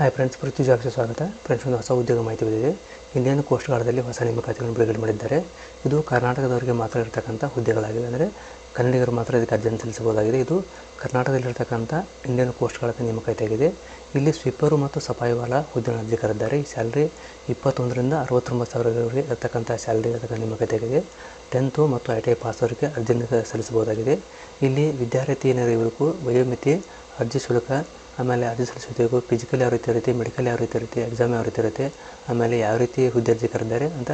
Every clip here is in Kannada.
ಹಾಯ್ ಫ್ರೆಂಡ್ಸ್ ಪೃಥ್ವಿ ಜಾಬ್ಸ್ಗೆ ಸ್ವಾಗತ. ಫ್ರೆಂಡ್ಸ್ ಒಂದು ಹೊಸ ಉದ್ಯೋಗ ಮಾಹಿತಿ ಬಂದಿದೆ. ಇಂಡಿಯನ್ ಕೋಸ್ಟ್ ಗಾರ್ಡ್ದಲ್ಲಿ ಹೊಸ ನೇಮಕಾತಿಗಳನ್ನು ಬಿಡುಗಡೆ ಮಾಡಿದ್ದಾರೆ. ಇದು ಕರ್ನಾಟಕದವರಿಗೆ ಮಾತ್ರ ಇರತಕ್ಕಂಥ ಹುದ್ದೆಗಳಾಗಿವೆ ಅಂದರೆ ಕನ್ನಡಿಗರು ಮಾತ್ರ ಇದಕ್ಕೆ ಅರ್ಜಿ ಸಲ್ಲಿಸಬಹುದಾಗಿದೆ. ಇದು ಕರ್ನಾಟಕದಲ್ಲಿರ್ತಕ್ಕಂಥ ಇಂಡಿಯನ್ ಕೋಸ್ಟ್ ಗಾರ್ಡ್ ನೇಮಕಾತಿ ಇಲ್ಲಿ ಸ್ವೀಪರು ಮತ್ತು ಸಫಾಯಿವಾಲ ಅರ್ಜಿ ಕರೆದಿದ್ದಾರೆ ಈ ಸ್ಯಾಲ್ರಿ ಇಪ್ಪತ್ತೊಂದರಿಂದ ಅರವತ್ತೊಂಬತ್ತು ಸಾವಿರವರೆಗೆ ಇರತಕ್ಕಂಥ ಸ್ಯಾಲ್ರಿ ಇರತಕ್ಕಂಥ ನೇಮಕಾತಿ ಆಗಿದೆ ಟೆಂತು ಮತ್ತು ಐ ಟಿ ಐ ಪಾಸ್ ಅವರಿಗೆ ಅರ್ಜಿಯನ್ನು ಸಲ್ಲಿಸಬಹುದಾಗಿದೆ. ಇಲ್ಲಿ ವಿದ್ಯಾರ್ಥಿ ಏನಾದರೂ ವಯೋಮಿತಿ, ಅರ್ಜಿ ಶುಲ್ಕ ಆಮೇಲೆ ಅರ್ಜಿ ಸಲ್ಲಿಸಬೇಕು ಫಿಸಿಕಲ್ ಯಾವ ರೀತಿ ಇರುತ್ತೆ ಮೆಡಿಕಲ್ ಯಾವ ರೀತಿ ಇರುತ್ತೆ ಎಕ್ಸಾಮ್ ಯಾವ ರೀತಿ ಇರುತ್ತೆ, ಆಮೇಲೆ ಯಾವ ರೀತಿ ಹುದ್ದೆ ಅರ್ಜಿ ಕರೆದಿದ್ದಾರೆ ಅಂತ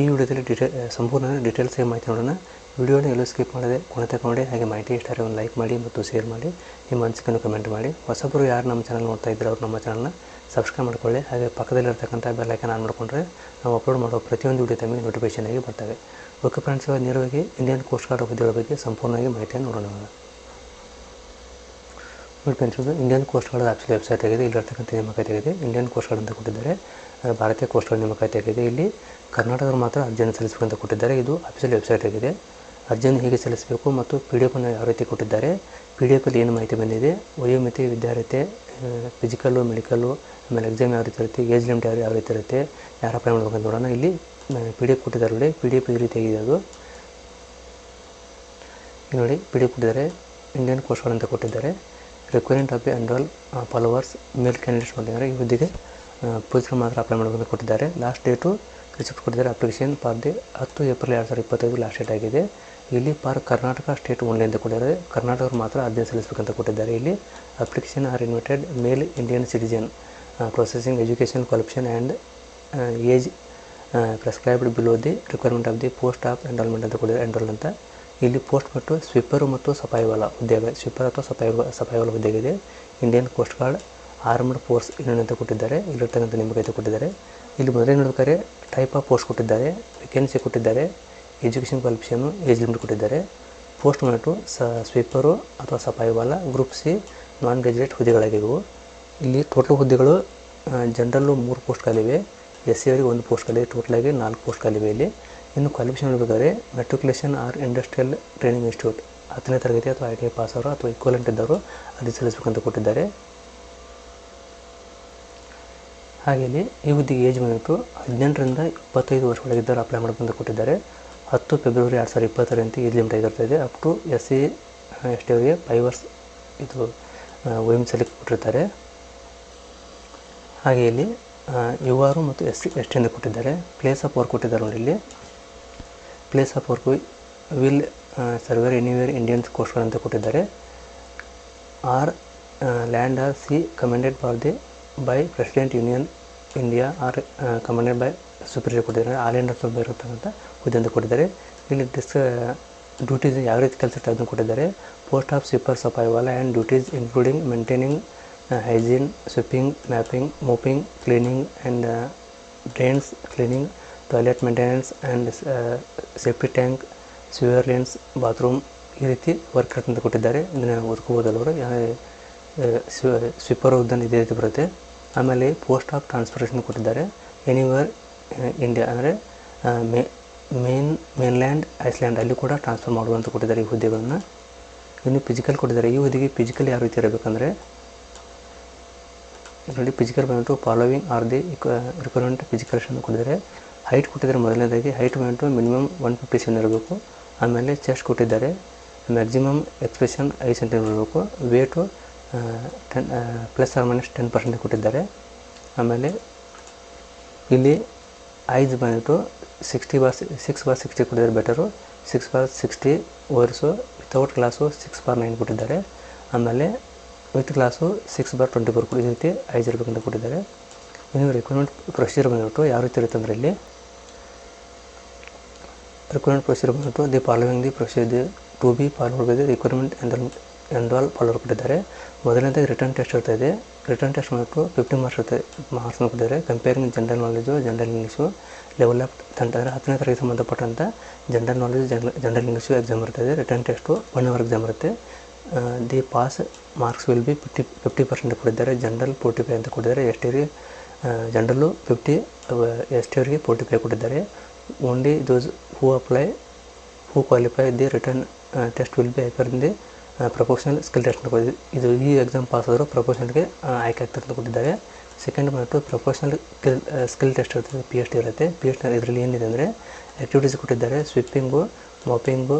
ಈ ವಿಡಿಯೋದಲ್ಲಿ ಡಿಟೇ ಸಂಪೂರ್ಣ ಡೀಟೇಲ್ಸ್ ಮಾಹಿತಿ ನೋಡೋಣ. ವಿಡಿಯೋನ ಎಲ್ಲೂ ಸ್ಕಿಪ್ ಮಾಡದೆ ಕೊನೆ ತಗೊಂಡೆ ಹಾಗೆ ಮಾಹಿತಿ ಇಷ್ಟ ಒಂದು ಲೈಕ್ ಮಾಡಿ ಮತ್ತು ಶೇರ್ ಮಾಡಿ, ನಿಮ್ಮ ಅನಿಸಿಕೆಯನ್ನು ಕಮೆಂಟ್ ಮಾಡಿ. ಹೊಸಬರು ಯಾರು ನಮ್ಮ ಚಾನಲ್ ನೋಡ್ತಾ ಇದ್ದರೆ ಅವ್ರು ನಮ್ಮ ಚಾನಲ್ನ ಸಬ್ಸ್ಕ್ರೈಬ್ ಮಾಡ್ಕೊಳ್ಳಿ. ಹಾಗೆ ಪಕ್ಕದಲ್ಲಿರ್ತಕ್ಕಂಥ ಬೆಲ್ಲೈಕನ್ ಆನ್ ಮಾಡಿಕೊಂಡ್ರೆ ನಾವು ಅಪ್ಲೋಡ್ ಮಾಡೋ ಪ್ರತಿಯೊಂದು ವಿಡಿಯೋ ತಮಗೆ ನೋಟಿಫಿಕೇಷನ್ ಆಗಿ ಬರ್ತವೆ. ಓಕೆ ಫ್ರೆಂಡ್ಸ್ ನೇರವಾಗಿ ಇಂಡಿಯನ್ ಕೋಸ್ಟ್ ಗಾರ್ಡ್ ಹುದ್ದೆಗಳ ಬಗ್ಗೆ ಸಂಪೂರ್ಣವಾಗಿ ಮಾಹಿತಿಯನ್ನು ನೋಡೋಣ. ನೋಡಿ Indian coast guard apps website ಆಗಿದೆ. ಇಲ್ಲಿರ್ತಕ್ಕಂಥ ನೇಮಕಾತಿ ಆಗಿದೆ. ಇಂಡಿಯನ್ ಕೋಸ್ಟ್ ಗಾರ್ಡ್ ಅಂತ ಕೊಟ್ಟಿದ್ದಾರೆ. ಭಾರತೀಯ ಕೋಸ್ಟ್ ಗಾರ್ಡ್ ನೇಮಕಾತಿ ಆಗಿದೆ. ಇಲ್ಲಿ ಕರ್ನಾಟಕದ ಮಾತ್ರ ಅರ್ಜಿಯನ್ನು ಸಲ್ಲಿಸಬೇಕು ಅಂತ ಕೊಟ್ಟಿದ್ದಾರೆ. ಇದು ಅಫಿಷಿಯಲ್ ವೆಬ್ಸೈಟ್ ಆಗಿದೆ. ಅರ್ಜಿಯನ್ನು ಹೇಗೆ ಸಲ್ಲಿಸಬೇಕು ಮತ್ತು ಪಿ ಡಿ ಎಫನ್ನು ಯಾವ ರೀತಿ ಕೊಟ್ಟಿದ್ದಾರೆ? ಪಿ ಡಿ ಎಫಲ್ಲಿ ಏನು ಮಾಹಿತಿ ಬಂದಿದೆ? ವಯೋಮಿತಿ ವಿದ್ಯಾರ್ಥಿ ಫಿಸಿಕಲ್ಲು ಮೆಡಿಕಲ್ಲು ಆಮೇಲೆ ಎಕ್ಸಾಮ್ ಯಾವ ರೀತಿ ಇರುತ್ತೆ? ಏಜ್ ಲಿಮಿಟ್ ಯಾವ ರೀತಿ ಇರುತ್ತೆ? ಯಾರು ಅಪ್ಲೈ ಮಾಡ್ಬೇಕಂತ ನೋಡೋಣ. ಇಲ್ಲಿ ಪಿ ಡಿ ಎಫ್ ಕೊಟ್ಟಿದ್ದಾರೆ ನೋಡಿ. ಪಿ ಡಿ ಎಫ್ ಈ ರೀತಿಯಾಗಿದೆ ಅದು. ಇಲ್ಲಿ ನೋಡಿ ಪಿ ಡಿ ಎಫ್ ಕೊಟ್ಟಿದ್ದಾರೆ. ಇಂಡಿಯನ್ ಕೋಸ್ಟ್ ಗಾರ್ಡ್ ಅಂತ ಕೊಟ್ಟಿದ್ದಾರೆ. Requirement of the enrol followers male candidates ಮಾಡಿದ್ದಾರೆ ಈ ಹುದ್ದೆಗೆ ಪುರುಷರು ಮಾತ್ರ ಅಪ್ಲೈ ಮಾಡಬೇಕು ಕೊಟ್ಟಿದ್ದಾರೆ. ಲಾಸ್ಟ್ ಡೇಟು ರಿಸಿಪ್ಟ್ ಕೊಟ್ಟಿದ್ದಾರೆ ಅಪ್ಲಿಕೇಶನ್ ಫಾರ್ ದಿ ಹತ್ತು ಏಪ್ರಿಲ್ ಎರಡು ಸಾವಿರದ ಇಪ್ಪತ್ತೈದು ಲಾಸ್ಟ್ ಡೇಟ್ ಆಗಿದೆ. ಇಲ್ಲಿ ಫಾರ್ ಕರ್ನಾಟಕ ಸ್ಟೇಟ್ ಓನ್ಲಿ ಅಂತ ಕೊಟ್ಟಿದ್ದಾರೆ. ಕರ್ನಾಟಕರು ಮಾತ್ರ ಅರ್ಜಿ ಸಲ್ಲಿಸಬೇಕಂತ ಕೊಟ್ಟಿದ್ದಾರೆ. ಇಲ್ಲಿ application are invited male Indian citizen processing education qualification and age prescribed below the requirement of the post of enrolment ಅಂತ ಕೊಟ್ಟಿದ್ದಾರೆ. ಎನ್ರೋಲ್ ಅಂತ. ಇಲ್ಲಿ ಪೋಸ್ಟ್ ಮತ್ತು ಸ್ವಿಪ್ಪರು ಮತ್ತು ಸಫಾಯಿವಾಲ ಉದ್ಯೋಗ. ಸ್ವಿಪ್ಪರ್ ಅಥವಾ ಸಫಾಯಿ ಸಫಾಯಿವಾಲ ಇದೆ Indian coast guard armed force union ಅಂತ ಕೊಟ್ಟಿದ್ದಾರೆ, ಇಲ್ಲಿರ್ತಕ್ಕಂಥ ನೇಮಕಾತಿ ಕೊಟ್ಟಿದ್ದಾರೆ. ಇಲ್ಲಿ ಮೊದಲೇ ನೋಡ್ಬೇಕಾದ್ರೆ ಟೈಪ್ ಆಫ್ ಪೋಸ್ಟ್ ಕೊಟ್ಟಿದ್ದಾರೆ ವೇಕೆನ್ಸಿ ಕೊಟ್ಟಿದ್ದಾರೆ ಎಜುಕೇಷನ್ ಕ್ವಾಲಿಫಿಕೇಷನು ಏಜ್ ಲಿಮಿಟ್ ಕೊಟ್ಟಿದ್ದಾರೆ. ಪೋಸ್ಟ್ ಮಾಡಿಟ್ಟು ಸ ಸ್ವೀಪರು ಅಥವಾ safaiwala group C non graduate ಹುದ್ದೆಗಳಾಗಿವೆ. ಇಲ್ಲಿ ಟೋಟಲ್ ಹುದ್ದೆಗಳು ಜನರಲ್ಲು ಮೂರು ಪೋಸ್ಟ್ ಖಾಲಿವೆ ಎಸ್ ಸಿ ಅವರಿಗೆ ಒಂದು ಪೋಸ್ಟ್ ಖಾಲಿ ಟೋಟಲಾಗಿ ನಾಲ್ಕು ಪೋಸ್ಟ್ ಖಾಲಿವೆ ಇಲ್ಲಿ. ಇನ್ನು ಕ್ವಾಲಿಫಿಕೇಷನ್ ನೋಡಬೇಕಾದ್ರೆ matriculation or industrial training institute ಹತ್ತನೇ ತರಗತಿ ಅಥವಾ ಐ ಟಿ ಐ ಪಾಸ್ ಅವರು ಅಥವಾ ಇಕ್ವಲೆಂಟ್ ಇದ್ದವರು ಅರ್ಜಿ ಸಲ್ಲಿಸಬೇಕಂತ ಕೊಟ್ಟಿದ್ದಾರೆ. ಹಾಗೆ ಇಲ್ಲಿ ಈ ಹುದ್ದೆಗೆ ಏಜ್ ಬಂದಿತ್ತು ಹದಿನೆಂಟರಿಂದ ಇಪ್ಪತ್ತೈದು ವರ್ಷ ಒಳಗಿದ್ದವರು ಅಪ್ಲೈ ಮಾಡಬೇಕಂತ ಕೊಟ್ಟಿದ್ದಾರೆ. ಹತ್ತು ಫೆಬ್ರವರಿ ಎರಡು ಸಾವಿರದ ಇಪ್ಪತ್ತರಂತೆ ಏಜ್ ಲಿಮಿಟ್ ಆಗಿರ್ತದೆ up to S C S T ಅವರಿಗೆ ಫೈವ್ ವರ್ಷ ಇದು ವೈಮ್ಸಲ್ಲಿ ಕೊಟ್ಟಿರ್ತಾರೆ. ಹಾಗೆ ಇಲ್ಲಿ ಆರು ಮತ್ತು ಎಸ್ ಸಿ ಎಸ್ ಟಿ ಅಂತ ಕೊಟ್ಟಿದ್ದಾರೆ. ಪ್ಲೇಸ್ ಆಫ್ ವರ್ಕ್ ಕೊಟ್ಟಿದ್ದಾರೆ ಇಲ್ಲಿ. Place of work will serve anywhere Indians ಕೋಸ್ಟ್ಗಳು ಅಂತ ಕೊಟ್ಟಿದ್ದಾರೆ. Or land or sea commanded for the by president union India or commanded by superior ಕೊಟ್ಟಿದ್ದಾರೆ. ಆಲ್ ಇಂಡಿಯಾ ಸ್ವಲ್ಪ ಇರತಕ್ಕಂಥ ಹುದ್ದೆ ಅಂತ ಕೊಟ್ಟಿದ್ದಾರೆ. ಇಲ್ಲಿ ಡಿಸ್ ಡ್ಯೂಟೀಸ್ ಯಾವ ರೀತಿ ಕೆಲಸ ಇರ್ತದೆ ಅದನ್ನು ಕೊಟ್ಟಿದ್ದಾರೆ. Post of sweeper safaiwala and duties including maintaining hygiene sweeping mapping mopping cleaning and drains cleaning toilet maintenance and safety tank sewer lines bathroom ಈ ರೀತಿ ವರ್ಕ್ ಅಂತ ಕೊಟ್ಟಿದ್ದಾರೆ ಇದನ್ನು ಓದ್ಕೋಬೋದಲ್ಲವರು ಸ್ವಿಪ್ಪರ್ ಉದ್ದನ್ನು ಇದೇ ರೀತಿ ಬರುತ್ತೆ. ಆಮೇಲೆ ಪೋಸ್ಟ್ ಆಫ್ ಟ್ರಾನ್ಸ್ಪೋರ್ಟೇಷನ್ ಕೊಟ್ಟಿದ್ದಾರೆ. ಎನಿವರ್ ಇಂಡಿಯಾ ಅಂದರೆ ಮೇ ಮೇನ್ ಮೇನ್ಲ್ಯಾಂಡ್ ಐಸ್ಲ್ಯಾಂಡ್ ಅಲ್ಲಿ ಕೂಡ ಟ್ರಾನ್ಸ್ಫರ್ ಮಾಡುವಂತ ಕೊಟ್ಟಿದ್ದಾರೆ ಈ ಹುದ್ದೆಗಳನ್ನು. ಇನ್ನು ಫಿಸಿಕಲ್ ಕೊಟ್ಟಿದ್ದಾರೆ. ಈ ಹುದ್ದೆಗೆ ಫಿಸಿಕಲ್ ಯಾವ ರೀತಿ ಇರಬೇಕಂದ್ರೆ, ಇದರಲ್ಲಿ ಫಿಸಿಕಲ್ ಬಂದ್ಬಿಟ್ಟು following are the requirement physical ಕೊಟ್ಟಿದ್ದಾರೆ. ಹೈಟ್ ಕೊಟ್ಟಿದ್ದಾರೆ ಮೊದಲನೇದಾಗಿ ಹೈಟ್ ಬಂದ್ಬಿಟ್ಟು ಮಿನಿಮಮ್ ಒನ್ ಫಿಫ್ಟಿ ಸೆವೆನ್ ಇರಬೇಕು. ಆಮೇಲೆ ಚೆಸ್ಟ್ ಕೊಟ್ಟಿದ್ದಾರೆ ಮ್ಯಾಕ್ಸಿಮಮ್ ಎಕ್ಸ್ಪ್ರೆಷನ್ ಐದು ಸೆಂಟಿಮೀಟರ್ ಇರಬೇಕು. Weight ten plus or minus ten percent ಕೊಟ್ಟಿದ್ದಾರೆ. ಆಮೇಲೆ ಇಲ್ಲಿ ಐದು ಬಂದ್ಬಿಟ್ಟು sixty bar six bar sixty ಕೊಟ್ಟಿದ್ದಾರೆ better six bar sixty overs without class six bar nine ಕೊಟ್ಟಿದ್ದಾರೆ. ಆಮೇಲೆ with class six bar twenty four ಈ ರೀತಿ ಐದು ಇರಬೇಕಂತ ಕೊಟ್ಟಿದ್ದಾರೆ. ಇನ್ನು ರಿಕ್ವೈರ್ಮೆಂಟ್ ಪ್ರೊಸೀಜರ್ ಬಂದ್ಬಿಟ್ಟು ಯಾವ ರೀತಿ ಇರುತ್ತೆ ಅಂದರೆ ಇಲ್ಲಿ ರಿಕ್ವೈರ್ಮೆಂಟ್ ಪ್ರೊಸೀಜರ್ ಬಂದ್ಬಿಟ್ಟು the following the procedure to be followed by requirement enrol enrol follower ಕೊಟ್ಟಿದ್ದಾರೆ. ಮೊದಲನೇದಾಗಿ ರಿಟರ್ನ್ ಟೆಸ್ಟ್ ಇರ್ತದೆ ರಿಟರ್ನ್ ಟೆಸ್ಟ್ ಮಾಡಿಬಿಟ್ಟು ಫಿಫ್ಟಿ ಮಾರ್ಕ್ಸ್ ಇರ್ತದೆ ಮಾರ್ಕ್ಸ್ ಕೊಟ್ಟಿದ್ದಾರೆ comparing general knowledge general English level of tenth ಅಂದರೆ ಹತ್ತನೇ ತರಗತಿ ಸಂಬಂಧಪಟ್ಟಂಥ general knowledge general English exam ಇರ್ತದೆ. Written test one hour exam ಇರುತ್ತೆ. The pass marks will be fifty fifty percent ಕೊಟ್ಟಿದ್ದಾರೆ. ಜನರಲ್ ಫೋರ್ಟಿ ಫೈವ್ ಅಂತ ಕೊಟ್ಟಿದ್ದಾರೆ. S T general fifty S T ಅವರಿಗೆ ಫೋರ್ಟಿ ಫೈವ್ ಕೊಟ್ಟಿದ್ದಾರೆ. Only who who apply who qualify the written test will be hyper the proportional skill test. ಇದು ಈ ಎಕ್ಸಾಮ್ ಪಾಸ್ ಆದರೂ ಪ್ರೊಫೆಷನಲ್ಗೆ ಆಯ್ಕೆ ಆಗ್ತಾರೆ ಅಂತ ಕೊಟ್ಟಿದ್ದಾರೆ. ಸೆಕೆಂಡ್ ಬಂದು ಪ್ರೊಫೆಷನಲ್ ಸ್ಕಿಲ್ ಸ್ಕಿಲ್ ಟೆಸ್ಟ್ ಇರುತ್ತೆ ಪಿ ಎಚ್ ಡಿ ಇರುತ್ತೆ. ಪಿ ಎಚ್ ಡಿ ಇದರಲ್ಲಿ ಏನಿದೆ ಅಂದರೆ ಆ್ಯಕ್ಟಿವಿಟೀಸ್ ಕೊಟ್ಟಿದ್ದಾರೆ. Sweeping mopping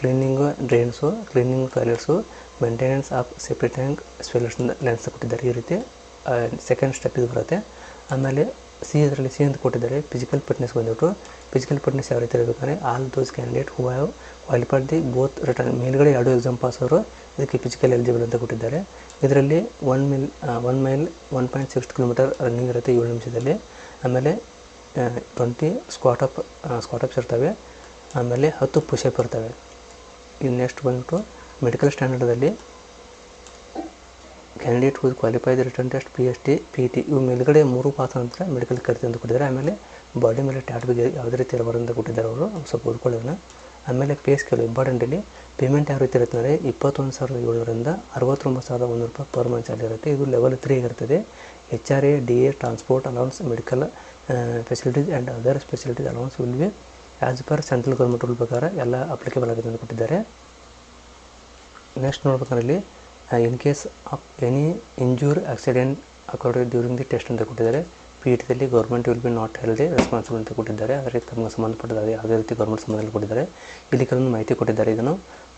cleaning drains cleaning toilets maintenance of separate tank ಸ್ವೆಲೇಷನ್ lines ಕೊಟ್ಟಿದ್ದಾರೆ ಈ ರೀತಿ. ಸೆಕೆಂಡ್ ಸ್ಟೆಪ್ ಇದು ಬರುತ್ತೆ. ಆಮೇಲೆ ಸಿ ಇದರಲ್ಲಿ ಸಿ ಅಂತ ಕೊಟ್ಟಿದ್ದಾರೆ. ಫಿಸಿಕಲ್ ಫಿಟ್ನೆಸ್ ಬಂದ್ಬಿಟ್ಟು ಫಿಸಿಕಲ್ ಫಿಟ್ನೆಸ್ ಯಾವ ರೀತಿ ಇರಬೇಕಂದ್ರೆ all those candidate who have qualified the both written ಮೇಲ್ಗಡೆ ಎರಡು ಎಕ್ಸಾಮ್ ಪಾಸ್ ಅವರು ಇದಕ್ಕೆ ಫಿಸಿಕಲ್ ಎಲಿಜಿಬಲ್ ಅಂತ ಕೊಟ್ಟಿದ್ದಾರೆ. ಇದರಲ್ಲಿ one mil one mile one point six kilometre running ಇರುತ್ತೆ ಏಳು ನಿಮಿಷದಲ್ಲಿ. ಆಮೇಲೆ twenty squat up squat ups ಇರ್ತವೆ. ಆಮೇಲೆ ಹತ್ತು ಪುಷಪ್ ಇರ್ತವೆ. ಇನ್ನು ನೆಕ್ಸ್ಟ್ ಬಂದುಬಿಟ್ಟು medical ಸ್ಟ್ಯಾಂಡರ್ಡಲ್ಲಿ candidate who qualified written test P H T P T ಇವು ಮೇಲ್ಗಡೆ ಮೂರು ಪಾಸ್ ನಂತರ ಮೆಡಿಕಲ್ ಕರಿತೆ ಅಂತ ಕೊಟ್ಟಿದ್ದಾರೆ. ಆಮೇಲೆ ಬಾಡಿ ಮೇಲೆ ಟ್ಯಾಟ್ ಬಗ್ಗೆ ಯಾವುದೇ ರೀತಿ ಇರಬಾರ್ದು ಕೊಟ್ಟಿದ್ದಾರೆ ಅವರು. ಸ್ವಲ್ಪ ಓದ್ಕೊಳ್ಳೋಣ ಆಮೇಲೆ ಪೇ ಸ್ಕೇಲ್ ಇಂಪಾರ್ಟೆಂಟಲ್ಲಿ ಪೇಮೆಂಟ್ ಯಾವ ರೀತಿ ಇರುತ್ತೆ ಅಂದರೆ ಇಪ್ಪತ್ತೊಂದು ಸಾವಿರದ ಏಳರಿಂದ ಅರವತ್ತೊಂಬತ್ತು ಸಾವಿರದ ಒಂದು ರೂಪಾಯಿ ಪರ್ ಮಂತ್ ಚಾರ್ಜ್ ಇರುತ್ತೆ. ಇದು ಲೆವೆಲ್ ತ್ರೀ ಇರ್ತದೆ H R A D A transport allowance medical facilities and other facilities allowance will be as per central government rule ಪ್ರಕಾರ ಎಲ್ಲ ಅಪ್ಲಿಕೇಬಲ್ ಆಗಿದೆ ಅಂತ ಕೊಟ್ಟಿದ್ದಾರೆ. ನೆಕ್ಸ್ಟ್ ನೋಡ್ಬೇಕಂದ್ರೆ ಇಲ್ಲಿ in case of any injury accident occurred during the test ಅಂತ ಕೊಟ್ಟಿದ್ದಾರೆ, ಪೀಠದಲ್ಲಿ government will be not healthy responsible ಅಂತ ಕೊಟ್ಟಿದ್ದಾರೆ. ಆದರೆ ತಮಗೆ ಸಂಬಂಧಪಟ್ಟದ ಯಾವುದೇ ರೀತಿ ಗೌರ್ಮೆಂಟ್ ಸಂಬಂಧದಲ್ಲಿ ಕೊಟ್ಟಿದ್ದಾರೆ. ಇಲ್ಲಿ ಕೆಲವೊಂದು ಮಾಹಿತಿ ಕೊಟ್ಟಿದ್ದಾರೆ. ಇದನ್ನು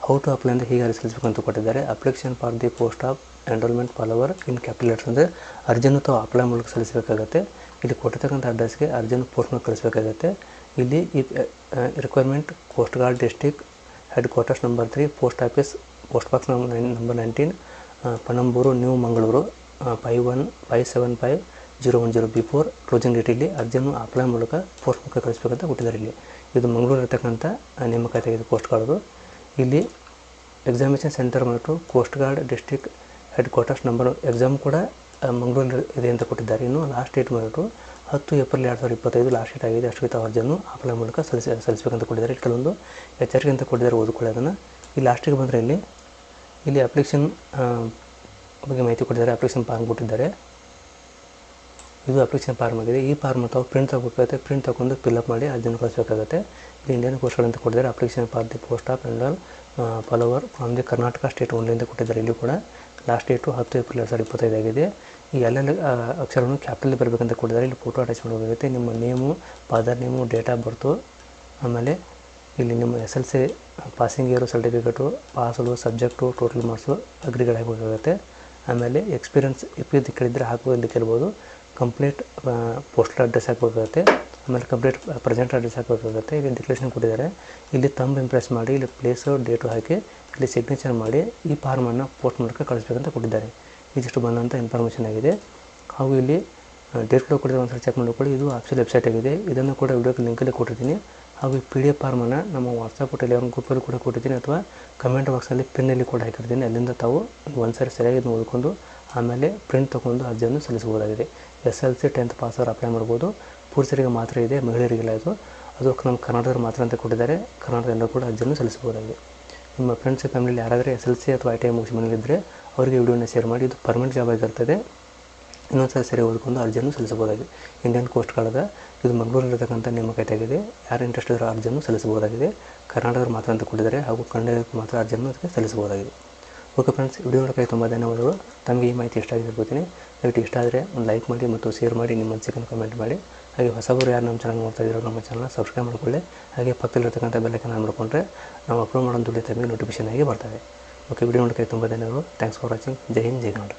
ಹೌ ಟು ಅಪ್ಲೈ ಅಂತ ಹೀಗೆ ಸಲ್ಲಿಸಬೇಕು ಅಂತ ಕೊಟ್ಟಿದ್ದಾರೆ. Application for the post of enrolment follower in capital ಅಂದರೆ ಅರ್ಜಿಯನ್ನು ತಾವು ಅಪ್ಲೈ ಮೂಲಕ ಸಲ್ಲಿಸಬೇಕಾಗುತ್ತೆ. ಇಲ್ಲಿ ಕೊಟ್ಟಿರ್ತಕ್ಕಂಥ ಅಡ್ರೆಸ್ಗೆ ಅರ್ಜಿಯನ್ನು ಪೋಸ್ಟ್ ಮೂಲಕ ಕಳಿಸಬೇಕಾಗುತ್ತೆ. ಇಲ್ಲಿ requirement coast guard district headquarters number three post office post box number nine number nineteen Panambur New Mangaluru five one five seven five zero one zero before closing ಇಲ್ಲಿ ಅರ್ಜಿಯನ್ನು ಅಪ್ಲೈ ಮೂಲಕ ಪೋಸ್ಟ್ ಮೂಲಕ ಕಳಿಸ್ಬೇಕಂತ ಕೊಟ್ಟಿದ್ದಾರೆ ಇಲ್ಲಿ. ಇದು ಮಂಗಳೂರು ಇರತಕ್ಕಂಥ ನೇಮಕಾತಿ ಆಗಿದೆ ಪೋಸ್ಟ್ ಗಾರ್ಡ್ದು ಇಲ್ಲಿ ಎಕ್ಸಾಮಿನೇಷನ್ ಸೆಂಟರ್ ಮತ್ತು coast guard district headquarters number exam ಕೂಡ ಮಂಗಳೂರು ಇದೆ ಅಂತ ಕೊಟ್ಟಿದ್ದಾರೆ. ಇನ್ನು ಲಾಸ್ಟ್ ಡೇಟ್ ಬಂದುಬಿಟ್ಟು ಹತ್ತು ಏಪ್ರಿಲ್ ಎರಡು ಸಾವಿರದ ಇಪ್ಪತ್ತೈದು ಲಾಸ್ಟ್ ಡೇಟ್ ಆಗಿದೆ. ಅಷ್ಟು ತಾವು ಅರ್ಜಿಯನ್ನು ಅಪ್ಲೈ ಮೂಲಕ ಸಲ್ಲಿಸಿ, ಸಲ್ಲಿಸಬೇಕಂತ ಕೊಟ್ಟಿದ್ದಾರೆ. ಕೆಲವೊಂದು ಎಚ್ಚರಿಕೆ ಅಂತ ಕೊಟ್ಟಿದ್ದಾರೆ ಓದಿಕೊಳ್ಳೋದನ್ನು. ಈ ಲಾಸ್ಟಿಗೆ ಬಂದರೆ ಇಲ್ಲಿ ಇಲ್ಲಿ ಅಪ್ಲಿಕೇಶನ್ ಬಗ್ಗೆ ಮಾಹಿತಿ ಕೊಟ್ಟಿದ್ದಾರೆ. ಅಪ್ಲಿಕೇಶನ್ ಫಾರ್ಮ್ ಕೊಟ್ಟಿದ್ದಾರೆ. ಇದು ಅಪ್ಲಿಕೇಶನ್ ಫಾರ್ಮ್ ಆಗಿದೆ. ಈ ಫಾರ್ಮ್ ತಾವು ಪ್ರಿಂಟ್ ತಗೋಬೇಕಾಗುತ್ತೆ. ಪ್ರಿಂಟ್ ತಗೊಂಡು ಫಿಲ್ಅಪ್ ಮಾಡಿ ಅದನ್ನು ಕಳಿಸಬೇಕಾಗುತ್ತೆ. ಇಲ್ಲಿ ಇಂಡಿಯನ್ ಪೋಸ್ಟ್ಗಳಂತ ಕೊಟ್ಟಿದ್ದಾರೆ. Application for the post of all follower from the Karnataka state only ಅಂತ ಕೊಟ್ಟಿದ್ದಾರೆ. ಇಲ್ಲಿ ಕೂಡ ಲಾಸ್ಟ್ ಡೇಟು ಹತ್ತು ಏಪ್ರಿಲ್ ಎರಡು ಸಾವಿರದ ಇಪ್ಪತ್ತೈದು ಆಗಿದೆ. ಈ ಎಲ್ಲ ಅಕ್ಷರವನ್ನು ಕ್ಯಾಪಿಟಲ್ ಬರಬೇಕಂತ ಕೊಟ್ಟಿದ್ದಾರೆ. ಇಲ್ಲಿ ಫೋಟೋ ಅಟ್ಯಾಚ್ ಮಾಡಬೇಕಾಗುತ್ತೆ ನಿಮ್ಮ name father name date of birth ಆಮೇಲೆ ಇಲ್ಲಿ ನಿಮ್ಮ S L C passing year certificate ಪಾಸಲು subject total marks ಅಗ್ರಿಗಳು ಹಾಕಬೇಕಾಗುತ್ತೆ ಆಮೇಲೆ ಎಕ್ಸ್ಪೀರಿಯನ್ಸ್ ಇಪ್ಪಿದ ಕೇಳಿದ್ರೆ ಹಾಕಬಹುದು ಅಂತ ಕೇಳ್ಬೋದು ಕಂಪ್ಲೀಟ್ ಪೋಸ್ಟಲ್ ಅಡ್ರೆಸ್ ಹಾಕಬೇಕಾಗುತ್ತೆ. ಆಮೇಲೆ ಕಂಪ್ಲೀಟ್ ಪ್ರೆಸೆಂಟ್ ಅಡ್ರೆಸ್ ಹಾಕಬೇಕಾಗುತ್ತೆ. ಇಲ್ಲಿ ಡಿಕ್ಲೇಷನ್ ಕೊಟ್ಟಿದ್ದಾರೆ. ಇಲ್ಲಿ ತಂಬ್ ಇಂಪ್ರೆಸ್ ಮಾಡಿ, ಇಲ್ಲಿ ಪ್ಲೇಸು ಡೇಟು ಹಾಕಿ, ಇಲ್ಲಿ ಸಿಗ್ನೇಚರ್ ಮಾಡಿ, ಈ ಫಾರ್ಮನ್ನು ಪೋಸ್ಟ್ ಮೂಲಕ ಕಳಿಸ್ಬೇಕಂತ ಕೊಟ್ಟಿದ್ದಾರೆ. ಇದಿಷ್ಟು ಬಂದಂಥ ಇನ್ಫಾರ್ಮೇಷನ್ ಆಗಿದೆ. ಹಾಗೂ ಇಲ್ಲಿ ಡೇಟ್ ಕೂಡ ಕೊಟ್ಟಿದ್ದಾರೆ. ಒಂದ್ಸಲ ಚೆಕ್ ಮಾಡಿಕೊಳ್ಳಿ. ಇದು ಆಫಿಷಿಯಲ್ ವೆಬ್ಸೈಟ್ ಆಗಿದೆ. ಇದನ್ನು ಕೂಡ ವಿಡಿಯೋಕ್ಕೆ ಲಿಂಕಲ್ಲಿ ಕೊಟ್ಟಿದ್ದೀನಿ. ಹಾಗೂ ಈ ಪಿ ಡಿ ಎಫ್ ಫಾರ್ಮನ್ನು ನಮ್ಮ ವಾಟ್ಸಪ್ ಟೆಲಿಗ್ರಾಮ್ ಗ್ರೂಪಲ್ಲಿ ಕೂಡ ಕೊಟ್ಟಿದ್ದೀನಿ ಅಥವಾ ಕಮೆಂಟ್ ಬಾಕ್ಸಲ್ಲಿ ಪಿನ್ನಲ್ಲಿ ಕೂಡ ಹಾಕಿರ್ತೀನಿ. ಅಲ್ಲಿಂದ ತಾವು ಒಂದು ಸಾರಿ ಸರಿಯಾಗಿ ನೋಡಿಕೊಂಡು ಆಮೇಲೆ ಪ್ರಿಂಟ್ ತೊಗೊಂಡು ಅರ್ಜಿಯನ್ನು ಸಲ್ಲಿಸಬಹುದಾಗಿದೆ. S L C tenth pass ಅವರು ಅಪ್ಲೈ ಮಾಡ್ಬೋದು. ಪುರುಷರಿಗೆ ಮಾತ್ರ ಇದೆ, ಮಹಿಳೆಯರಿಗಿಲ್ಲ ಇದು. ಅದು ನಮ್ಮ ಕರ್ನಾಟಕದ ಮಾತ್ರ ಅಂತ ಕೊಟ್ಟಿದ್ದಾರೆ. ಕರ್ನಾಟಕ ಕೂಡ ಅರ್ಜಿಯನ್ನು ಸಲ್ಲಿಸಬಹುದಾಗಿದೆ. ನಿಮ್ಮ ಫ್ರೆಂಡ್ಸ್ ಫ್ಯಾಮಿಲಿ ಯಾರಾದರೂ ಎಸ್ ಎಲ್ ಸಿ ಅಥವಾ ಐ ಟಿ ಐ ಮುಗಿಸಿ ಮನೇಲಿದ್ದರೆ ಅವರಿಗೆ ವಿಡಿಯೋನ ಶೇರ್ ಮಾಡಿ. ಇದು ಪರ್ಮನೆಂಟ್ ಜಾಬ್ ಆಗಿರ್ತದೆ. ಇನ್ನೊಂದು ಸಲ ಸರಿ ಓದ್ಕೊಂಡು ಅರ್ಜಿಯನ್ನು ಸಲ್ಲಿಸಬಹುದಾಗಿದೆ. ಇಂಡಿಯನ್ ಕೋಸ್ಟ್ ಗಾರ್ಡ್ದ ಇದು ಮಂಗಳೂರಲ್ಲಿರ್ತಕ್ಕಂಥ ನೇಮಕಾತಿ ಆಗಿದೆ ಯಾರು ಇಂಟ್ರೆಸ್ಟ್ ಇರೋ ಅರ್ಜಿಯನ್ನು ಸಲ್ಲಿಸಬಹುದಾಗಿದೆ. ಕರ್ನಾಟಕದ ಮಾತ್ರ ಅಂತ ಕೊಟ್ಟಿದ್ದಾರೆ ಹಾಗೂ ಕನ್ನಡಕ್ಕೆ ಮಾತ್ರ ಅರ್ಜಿಯನ್ನು ಅದಕ್ಕೆ ಸಲ್ಲಿಸಬಹುದಾಗಿದೆ. ಓಕೆ ಫ್ರೆಂಡ್ಸ್ ವಿಡಿಯೋ ನೋಡೋಕ್ಕೆ ತುಂಬ ಧನ್ಯವಾದಗಳು. ತಮಗೆ ಈ ಮಾಹಿತಿ ಇಷ್ಟ ಆಗಿದೆ ಗೊತ್ತೀನಿ ದಯವಿಟ್ಟು ಇಷ್ಟ ಆದರೆ ಒಂದು ಲೈಕ್ ಮಾಡಿ ಮತ್ತು ಶೇರ್ ಮಾಡಿ, ನಿಮ್ಮ ಮನಸ್ಸಿಗೆ ಕಮೆಂಟ್ ಮಾಡಿ. ಹಾಗೆ ಹೊಸಬರು ಯಾರು ನಮ್ಮ ಚಾನಲ್ ನೋಡ್ತಾ ಇದ್ದೀರೋ ನಮ್ಮ ಚಾನಲ್ನ ಸಬ್ಸ್ಕ್ರೈಬ್ ಮಾಡಿಕೊಳ್ಳಿ. ಹಾಗೆ ಪಕ್ಕದಲ್ಲಿರ್ತಕ್ಕಂಥ ಬೆಲ್ಲೈಕನ್ ಆನ್ ಮಾಡಿಕೊಂಡ್ರೆ ನಾವು ಅಪ್ಲೋಡ್ ಮಾಡೋದು ತಮಗೆ ನೋಟಿಫಿಕೇಶನ್ ಆಗಿ ಬರ್ತವೆ. ಓಕೆ, ವಿಡಿಯೋ ನೋಡೋಕ್ಕೆ ತುಂಬ ಧನ್ಯವಾದಗಳು. ಥ್ಯಾಂಕ್ಸ್ ಫಾರ್ ವಾಚಿಂಗ್ ಜೈ ಹಿಂದ್, ಜೈ ಕನ್ನಡ.